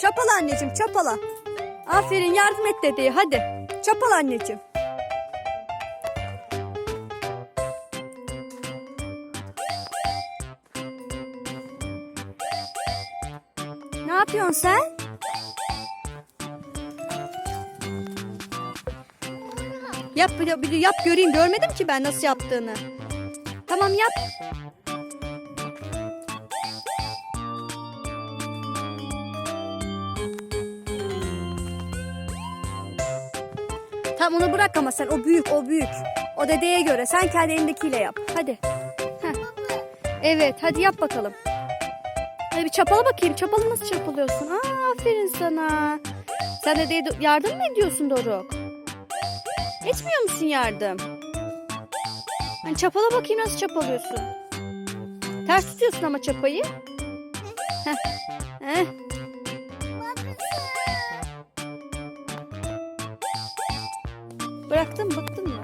Çapala anneciğim çapala. Aferin yardım et dedeye hadi. Çapala anneciğim. Ne yapıyorsun sen? Yap bir yap göreyim. Görmedim ki ben nasıl yaptığını. Tamam yap. Tamam onu bırak ama sen o büyük o büyük. O dedeye göre sen kendi elindekiyle yap. Hadi. Heh. Evet hadi yap bakalım. Hadi bir çapala bakayım. Çapalı nasıl çapalıyorsun? Aa, aferin sana. Sen dedeye yardım mı ediyorsun Doruk? Etmiyor musun yardım? Hani çapala bakayım nasıl çapalıyorsun. Ters tutuyorsun ama çapayı. Heh. Heh. Bıraktım bıktım ya.